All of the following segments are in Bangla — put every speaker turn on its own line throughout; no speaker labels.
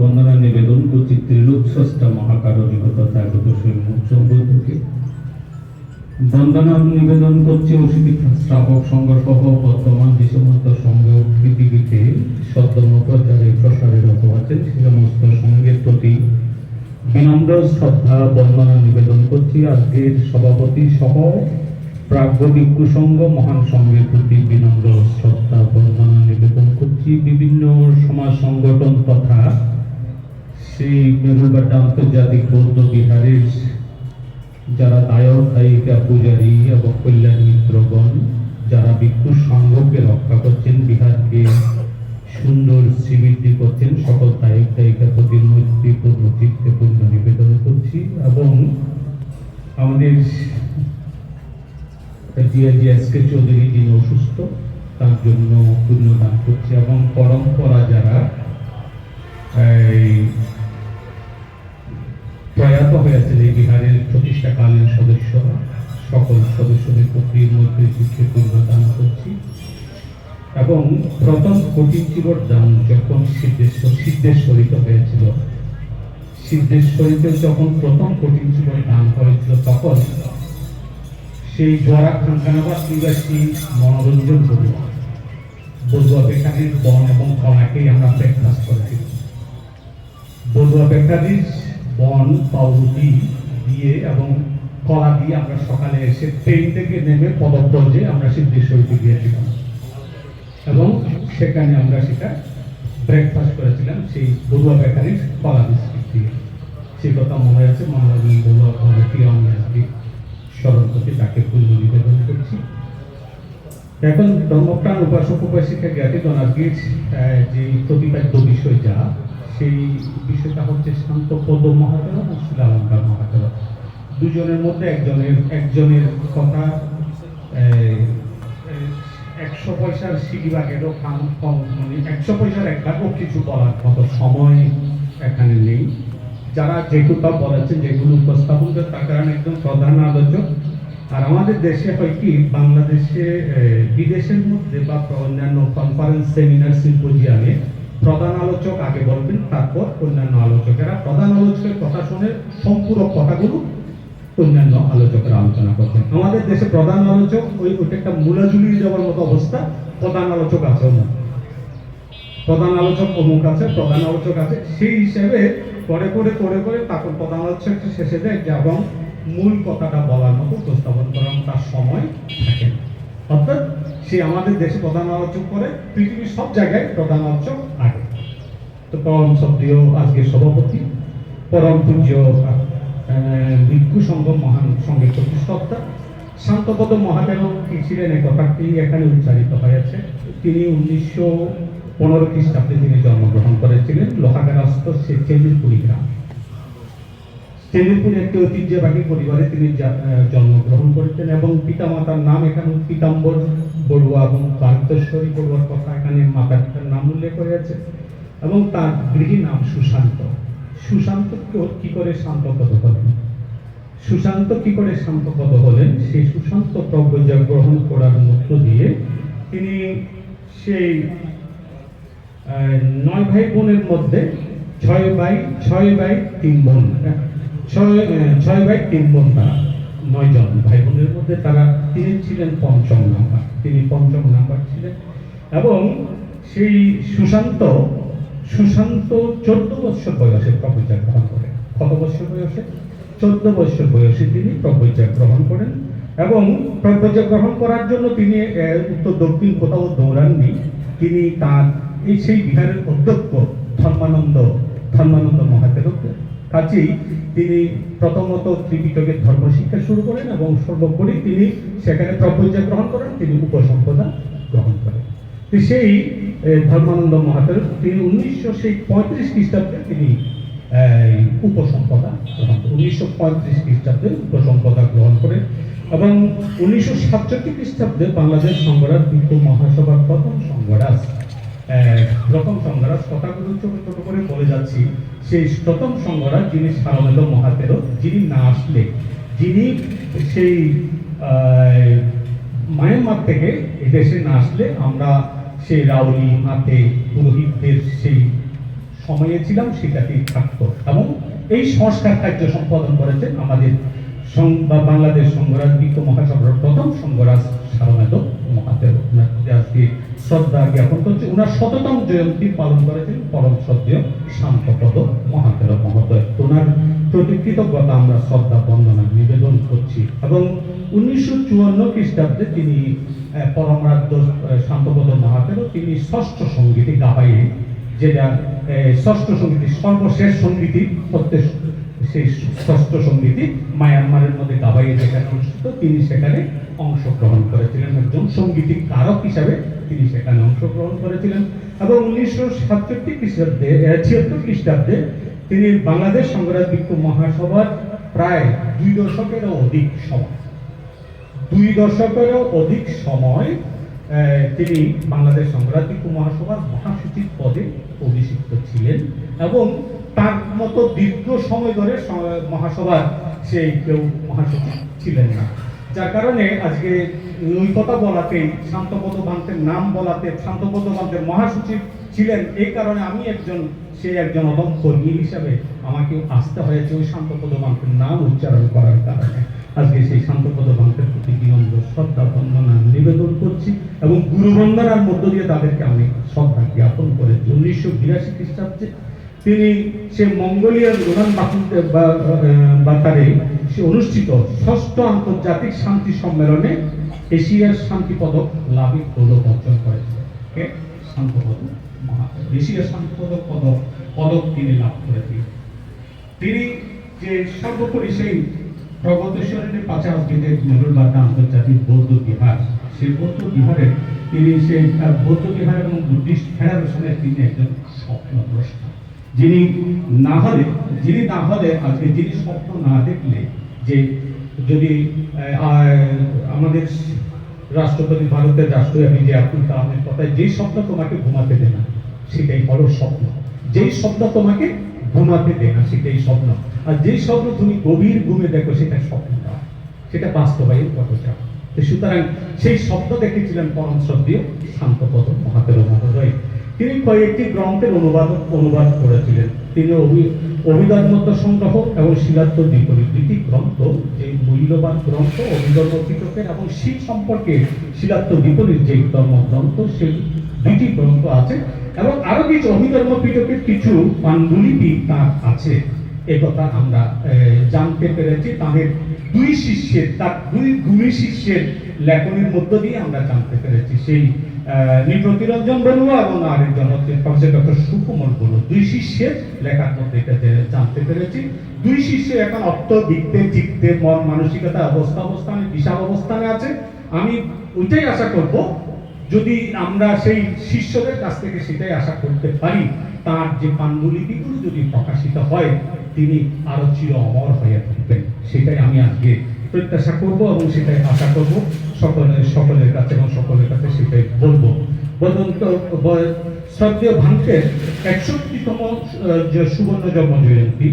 বন্দনা নিবেদন করছি, ত্রিলোক জাগত মুখ্যকে বন্দনা নিবেদন করছি শ্রাবক সংঘ সহ বর্তমান যে সমস্ত পৃথিবীতে সদ্যম রত আছেন, সে সমস্ত প্রতি বিনম্র শ্রদ্ধা বন্দনা নিবেদন করছি। আজকের সভাপতি সহ ভিক্ষু সংঘ, মহান সংঘের প্রতি বিনম্র শ্রদ্ধা বন্দনা নিবেদন করছি। বিভিন্ন সমাজ সংগঠন তথা সেই মেরুবাড্ডা আন্তর্জাতিক বৌদ্ধ বিহারের, যারা দায়ক দায়িকা পূজারী এবং কল্যাণ মিত্রগণ, যারা ভিক্ষু সংঘকে রক্ষা করছেন, বিহারকে সুন্দর শ্রীবৃদ্ধি করছেন, সকল দায়ক দায়িকার প্রতি মৈত্রীপূর্ণ চিত্তপূর্ণ নিবেদন করছি এবং আমাদের জিয়াজি এসকে চৌধুরী যিনি অসুস্থ, তার জন্য পুণ্যদান করছি এবং পরম্পরা যারা প্রয়াত হয়েছেন এই বিহারের প্রতিষ্ঠাকালীন সদস্যরা সকল সদস্যদের প্রতি মধ্যে শিক্ষে পুণ্যদান করছি। এবং প্রথম কঠিন জীবর দান যখন সিদ্ধেশ্বর সিদ্ধেশ্বরিত হয়েছিল সিদ্ধেশ্বরীতে যখন প্রথম কঠিন জীবন দান হয়েছিল, তখন সেই জোয়ারা খানখানাবাদ নিবাসী মনোরঞ্জন বড়ুয়া বড়ুয়া বেকারির বন এবং কলাকেই আমরা ব্রেকফাস্ট করেছি বড়ুয়া বেকারির বন, পাউরুটি দিয়ে এবং কলা দিয়ে আমরা সকালে এসে ট্রেন থেকে নেমে পদব্রজে আমরা সিদ্ধেশ্বরীতে গিয়েছিলাম। এবং সেখানে আমরা সেটা ব্রেকফাস্ট করেছিলাম, সেই বড়ুয়া বেকারির কলা বিস্কিট দিয়ে। সেই কথা মনে আছে? মনোরঞ্জন বড়ুয়া কমিটি আমি আজকে স্মরণ করছি তাকে পুণ্য নিবেদন করছি? এখন ধর্মপ্রাণ উপাসক উপাসিকা জ্ঞাতিগণ আজকে যে প্রতিপাদ্য বিষয় যা সেই বিষয়টা হচ্ছে শান্ত পদ মহাদেব এবং শিলালঙ্কার মহাদেব দুজনের মধ্যে একজনের একজনের কথা একশো পয়সার সিঁড়িবাগেরও খান কম মানে একশো পয়সার এক ভাগও কিছু বলার মতো সময় এখানে নেই। যারা যেগুলো বলেছেন যেগুলো উপস্থাপন করে, তার কারণে একদম প্রধান আলোচক আর আমাদের দেশে হয় কি, বাংলাদেশে বিদেশের মধ্যে বা অন্যান্য কনফারেন্স সেমিনার সিম্পোজিয়ামে প্রধান আলোচক আগে বলবেন, তারপর অন্যান্য আলোচকেরা। প্রধান আলোচকের কথা শুনে সম্পূর্ণ কথাগুলো অন্যান্য আলোচকেরা আলোচনা করছেন আমাদের দেশে প্রধান আলোচক, ওই একটা মূলা ঝুলিয়ে যাওয়ার মতো অবস্থা, প্রধান আলোচক আছেও না প্রধান আলোচক অমুক আছে, প্রধান আলোচক আছে। সেই হিসেবে করে করে করে করে তারপর প্রধান আলোচক শেষে যায় যে, এবং মূল কথাটা বলার মতো উপস্থাপন করার তার সময় থাকে অর্থাৎ সে আমাদের দেশে প্রধান আলোচক করে, পৃথিবীর সব জায়গায় প্রধান আলোচক আগে। তো পরম সক্রিয় আজকে সভাপতি, পরম পূজ্য ভিক্ষু সংঘ মহান সঙ্গের প্রতিষ্ঠাতা, শান্তপদ মহাদেব কি ছিলেন এই কথাটি এখানে উচ্চারিত হয়েছে। তিনি উনিশশো পনেরো খ্রিস্টাব্দে তিনি জন্মগ্রহণ করেছিলেন লোহাগারাস্ত সে চেন্দিরপুরি চেন্দিরপুর একটি ঐতিহ্যবাহী পরিবারে তিনি জন্মগ্রহণ করেছেন এবং পিতামাতার নাম এখানে পীতাম্বর, বড়ুয়া এবং পার্থেশ্বরী বড়ুয়ার কথা এখানে মাতা পিতার নাম উল্লেখ হয়েছে এবং তার গৃহী নাম সুশান্ত। সুশান্ত কে- করে শান্ত পদ হলেন? সুশান্ত কি করে শান্ত পদ হলেন? সেই সুশান্ত প্রজ্ঞা গ্রহণ করার মধ্য দিয়ে তিনি সেই নয় ভাই বোনের মধ্যে ছয় ভাই ছয় ভাই, তিন বোন। ছয় ভাই, তিন বোন তারা। নয় জন ভাই বোনের মধ্যে তারা তিনি ছিলেন পঞ্চম নাম্বার। তিনি পঞ্চম নাম্বার ছিলেন। এবং সেই সুশান্ত সুশান্ত চোদ্দ বছর বয়সে প্রবচা গ্রহণ করেন। কত বছর বয়সে? চোদ্দ বছর বয়সে তিনি প্রবচা গ্রহণ করেন এবং প্রবচা গ্রহণ করার জন্য তিনি উত্তর দক্ষিণ কোথাও দৌড়াননি। তিনি তার এই সেই বিহারের অধ্যক্ষ ধর্মানন্দ ধর্মানন্দ মহাদেবকে কাজেই তিনি প্রথমত ত্রিপিটকের ধর্ম শিক্ষা শুরু করেন এবং সর্বোপরি তিনি সেখানে প্রবচা গ্রহণ করেন, তিনি উপসম্পদা গ্রহণ করেন। তো সেই ধর্মানন্দ মহাদেব তিনি উনিশশো সেই পঁয়ত্রিশ খ্রিস্টাব্দে তিনি উপসম্পদা গ্রহণ করেন। উনিশশো পঁয়ত্রিশ খ্রিস্টাব্দে উপসম্পদা গ্রহণ করেন এবং উনিশশো সাতষট্টি খ্রিস্টাব্দে বাংলাদেশ সংগরাজ বিক্ষু মহাসভার প্রথম সংগরাজ প্রথম সংগরাজ কথাগুলো ছোট ছোট করে বলে যাচ্ছি, সেই প্রথম সংগরাজ যিনি সারমেদ মহাতের যিনি না আসলে, যিনি সেই মায়ানমার থেকে এই দেশে না আসলে আমরা সেই রাউলি হাতে পুরোহিতদের সেই সময়ে ছিলাম, সেটাতেই থাকতো। এবং এই সংস্কার কার্য সম্পাদন করেছেন আমাদের বাংলাদেশ সংঘরাজ বিক্ষ মহাসভার প্রথম সংঘরাজ ওনার প্রতি আজকে শ্রদ্ধা জ্ঞাপন করছে। ওনার শততম জয়ন্তী পালন করেছেন পরম শ্রদ্ধেয় শান্তপদ মহাদেব মহোদয়। ওনার প্রতি কৃতজ্ঞতা আমরা শ্রদ্ধা, বন্দনা, নিবেদন করছি। এবং উনিশশো চুয়ান্ন খ্রিস্টাব্দে তিনি পরমরাজ্য শান্তপদ মহাদেব তিনি ষষ্ঠ সঙ্গীতে গাবাইয়ে যেটা ষষ্ঠ সঙ্গীতি, সর্বশেষ সঙ্গীতি প্রত্যেক সেই ষষ্ঠ সঙ্গীতি মায়ানমারের মধ্যে গাবাইয়ে অনুষ্ঠিত তিনি সেখানে অংশগ্রহণ করেছিলেন। একজন সঙ্গীতিক কারক হিসাবে তিনি সেখানে অংশগ্রহণ করেছিলেন। এবং উনিশশো সাতষট্টি খ্রিস্টাব্দে ছিয়াত্তর খ্রিস্টাব্দে তিনি বাংলাদেশ সংগ্রাম মহাসভার প্রায় দুই দশকেরও অধিক সময়, দুই দশকেরও অধিক সময় তিনি বাংলাদেশ সংগ্রাম বিক্ষোভ মহাসভার মহাসচিব পদে অভিষিক্ত ছিলেন এবং তার মতো দীর্ঘ সময় ধরে মহাসভার সেই কেউ মহাসচিব ছিলেন না। যার কারণে আজকে নৈকতা কথা বলাতেই শান্তপদ বান্তের নাম বলাতে শান্তপদ বান্তের মহাসচিব ছিলেন, এই কারণে আমি একজন সেই একজন অদম কর্মী হিসাবে আমাকে আসতে হয়েছে ওই শান্তপদ বান্তের নাম উচ্চারণ করার কারণে। আজকে সেই শান্তপদ বান্তের প্রতি বিনম্র শ্রদ্ধা, বন্দনা, নিবেদন করছি এবং গুরু বন্দনার মধ্য দিয়ে তাদেরকে আমি শ্রদ্ধা জ্ঞাপন করেছি। উনিশশো বিরাশি খ্রিস্টাব্দে তিনি সে মঙ্গোলিয়ার প্রধান বাতারে সে অনুষ্ঠিত ষষ্ঠ আন্তর্জাতিক শান্তি সম্মেলনে এশিয়ার শান্তি পদক লাভে গৌরব অর্জন করেছে কে? শান্তপদ মহাদেব এশিয়ার শান্তি পদক পদক পদক তিনি লাভ করেছিলেন তিনি যে সর্বোপরি সেই প্রগতেশ্বরের পাঁচা অব্দিতে মঙ্গলবার আন্তর্জাতিক বৌদ্ধ বিহার, সেই বৌদ্ধ বিহারে তিনি সেই বৌদ্ধ বিহার এবং বুদ্ধিস্ট ফেডারেশনের তিনি একজন স্বপ্নদ্রষ্টা। যিনি না হলে, যিনি না হলে আজকে যিনি স্বপ্ন না দেখলে যে যদি আমাদের রাষ্ট্রপতি ভারতের রাষ্ট্রপতি যে আব্দুল কালামের কথায় যেই স্বপ্ন তোমাকে ঘুমাতে দেয় না, সেটাই হলো স্বপ্ন। যেই স্বপ্ন তোমাকে ঘুমাতে দেয় না, সেটাই স্বপ্ন। আর যেই স্বপ্ন তুমি গভীর ঘুমে দেখো, সেটা স্বপ্ন না। সেটা বাস্তবায়ন কত চাও সুতরাং সেই স্বপ্ন দেখেছিলেন পরম শ্রদ্ধীয় শান্তপদ মহাতের মহোদয়। তিনি কয়েকটি গ্রন্থের অনুবাদ অনুবাদ করেছিলেন। তিনি অভি- অভিধর্মত সংগ্রহ এবং শিলাত্ম বিপরীত দুটি গ্রন্থ, যে মূল্যবান গ্রন্থ অভিধর্ম পিটকের এবং শিখ সম্পর্কে শিলাত্ম বিপরীত যে ধর্ম গ্রন্থ, সেই দুটি গ্রন্থ আছে। এবং আরও কিছু অভিধর্ম পিটকের কিছু পাণ্ডুলিপি তার আছে। একথা আমরা জানতে পেরেছি। তাদের দুই শিষ্যের, তার দুই গুণী শিষ্যের লেখনের মধ্য দিয়ে আমরা জানতে পেরেছি। সেই নিপ্রতিরঞ্জন বলুয়া এবং আরেকজন হচ্ছে প্রফেসর ডক্টর সুকুমল বলু দুই শিষ্যের লেখার মধ্যে এটা জানতে পেরেছি। দুই শিষ্য এখন অর্থ দিকতে চিত্তে, মন, মানসিকতা, অবস্থা, অবস্থানে বিশাল অবস্থানে আছে। আমি ওইটাই আশা করব, যদি আমরা সেই শিষ্যদের কাছ থেকে সেটাই আশা করতে পারি, তার যে পাণ্ডুলিপিগুলো যদি প্রকাশিত হয়, তিনি আরও চির অমর হয়ে থাকবেন। সেটাই আমি আজকে প্রত্যাশা করব এবং সেটাই আশা করব। সকলের সকলের কাছে এবং সকলের কাছে সেটাই বলব। বদন্ত শ্রদ্ধেয় ভান্তের একষট্টিতম যে সুবর্ণ জন্ম জয়ন্তী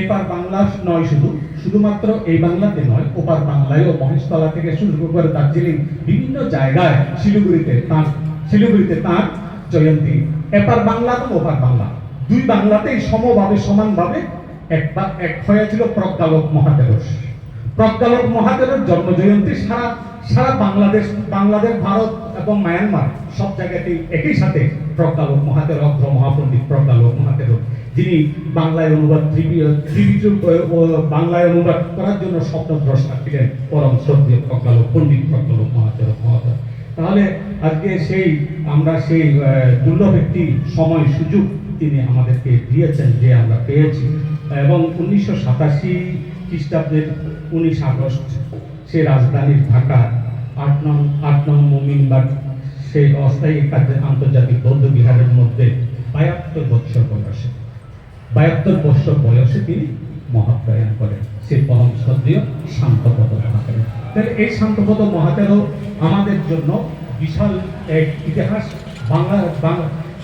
এপার বাংলা নয় শুধু, শুধুমাত্র এই বাংলাতে নয়, ওপার বাংলায় ও মহেশতলা থেকে শুরু করে দার্জিলিং বিভিন্ন জায়গায় শিলিগুড়িতে তার শিলিগুড়িতে তার জয়ন্তী। এপার বাংলা তো ওপার বাংলা। দুই বাংলাতেই সমভাবে, সমানভাবে এক হয়েছিল প্রজ্ঞালোক মহাতেরস প্রজ্ঞালোক মহাদেবের জন্ম জয়ন্তী সারা সারা বাংলাদেশ বাংলাদেশ, ভারত এবং মায়ানমার, সব জায়গাতেই একই সাথে প্রজ্ঞালোক মহাদেব অগ্র মহাপণ্ডিত প্রজ্ঞালোক মহাদেব, যিনি বাংলায় অনুবাদ বাংলায় অনুবাদ করার জন্য স্বপ্নদ্রষ্টা ছিলেন পরম শ্রদ্ধেয় প্রজ্ঞালোক, পণ্ডিত প্রজ্ঞালোক মহাদেব মহাদেব। তাহলে আজকে সেই, আমরা সেই দুর্লভ একটি সময় সুযোগ তিনি আমাদেরকে দিয়েছেন, যে আমরা পেয়েছি। এবং উনিশশো সাতাশি খ্রিস্টাব্দের উনিশ আগস্ট, সে রাজধানীর ঢাকা, আট নং আট নং মোমিনবাগ সেই অস্থায়ী আন্তর্জাতিক বৌদ্ধ বিহারের মধ্যে বায়াত্তর বৎসর বয়সে। বায়াত্তর বৎসর বয়সে তিনি মহাপ্রয়াণ করেন। সে পরম শ্রদ্ধেয় শান্তপদ মহাতের তাহলে এই শান্তপদ মহাতেরও আমাদের জন্য বিশাল এক ইতিহাস। বাংলা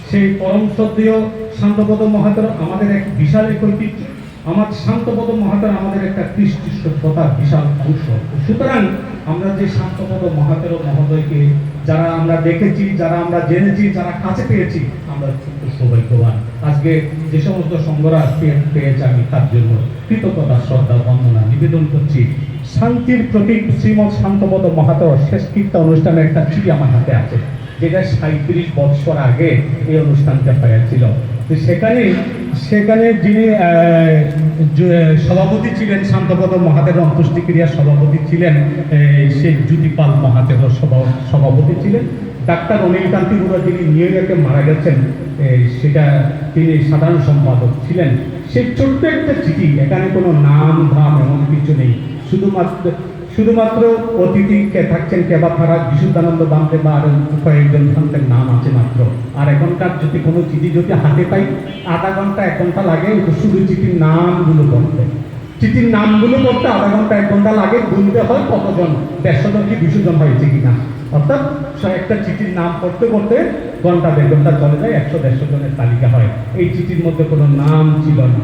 সেই পরম শ্রদ্ধেয় শান্তপদ মহাতের আমাদের এক বিশাল এক ঐতিহ্য। আমার শান্তপদ মহাতের আমাদের একটা কৃষ্টি সভ্যতার বিশাল অংশ। সুতরাং আমরা যে শান্তপদ মহাতের মহোদয়কে যারা আমরা দেখেছি, যারা আমরা জেনেছি, যারা কাছে পেয়েছি, আমরা কিন্তু সৌভাগ্যবান। আজকে যে সমস্ত সংঘরা পেয়ে- পেয়েছে আমি তার জন্য কৃতজ্ঞতা, শ্রদ্ধা, বন্দনা নিবেদন করছি। শান্তির প্রতীক শ্রীমৎ শান্তপদ মাহাতো শেষ কীর্তন অনুষ্ঠানের একটা চিঠি আমার হাতে আছে, যেটা সাঁত্রিশ বৎসর আগে এই অনুষ্ঠানটা তো সেখানে সেখানে যিনি সভাপতি ছিলেন শান্তপদ মহাদেব অন্ত্যেষ্টিক্রিয়ার সভাপতি ছিলেন সেই জ্যোতিপাল মহাদেব সভা- সভাপতি ছিলেন। ডাক্তার অনিল কান্তি গুরু যিনি নিউ ইয়র্কে মারা গেছেন সেটা তিনি সাধারণ সম্পাদক ছিলেন। সেই ছোট্ট একটা চিঠি, এখানে কোনো নাম, ধাম এমন কিছু নেই। শুধুমাত্র শুধুমাত্র অতিথি কে থাকছেন কেবা ফারা বিশুদ্ধানন্দ বামতে বা আরও কয়েকজন ভান্তের নাম আছে মাত্র। আর এখনকার যদি কোনো চিঠি যদি হাতে পাই, আধা ঘণ্টা, এক ঘণ্টা লাগে, শুধু চিঠির নামগুলো পড়তে। চিঠির নামগুলো পড়তে আধা ঘণ্টা, এক ঘণ্টা লাগে গুনতে হয় কতজন দেড়শো জন কি দুশো জন হয়েছে কিনা। অর্থাৎ একটা চিঠির নাম পড়তে পড়তে ঘণ্টা, দেড় ঘণ্টা চলে যায়, একশো, দেড়শো জনের তালিকা হয়। এই চিঠির মধ্যে কোনো নাম ছিল না,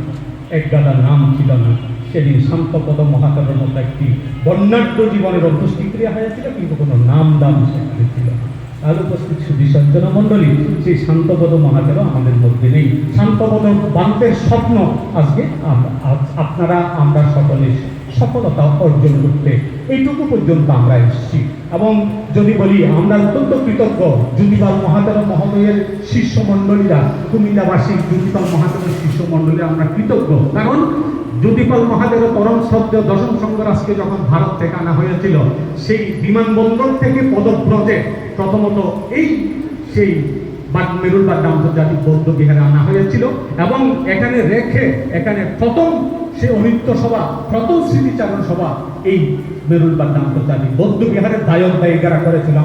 এক গাদা নাম ছিল না। সেদিন শান্তপদ মহাকারের মতো একটি বর্ণাঢ্য জীবনের অন্ত্যেষ্টিক্রিয়া হয়েছিল, কিন্তু কোনো নাম দাম সেখানে ছিল আর উপস্থিত সুধী সজ্জন মণ্ডলী সেই শান্তপদ মহাদেবও আমাদের মধ্যে নেই। শান্তপদ বান্তের স্বপ্ন আজকে আপনারা, আমরা সকলে সফলতা অর্জন করতে এইটুকু পর্যন্ত আমরা এসেছি। এবং যদি বলি, আমরা অত্যন্ত কৃতজ্ঞ জ্যোতিপাল মহাদেব মহোদয়ের শিষ্যমণ্ডলীরা, কুমিল্লাবাসী জ্যোতিপাল মহাদেবের শিষ্যমণ্ডলীরা, আমরা কৃতজ্ঞ। কারণ জ্যোতিপাল মহাদেবের পরম শ্রদ্ধ দশম সংঘরাজকে যখন ভারত থেকে আনা হয়েছিল, সেই বিমানবন্দর থেকে পদব্রজে প্রথমত এই সেই বাট মেরুলবাদ আন্তর্জাতিক বৌদ্ধ বিহারে আনা হয়েছিল এবং এখানে রেখে এখানে প্রথম সে অনিত্য সভা, প্রথম স্মৃতিচারণ সভা এই মেরুলবাদ আন্তর্জাতিক বৌদ্ধ বিহারের দায়ক দায়িকারা করেছিল।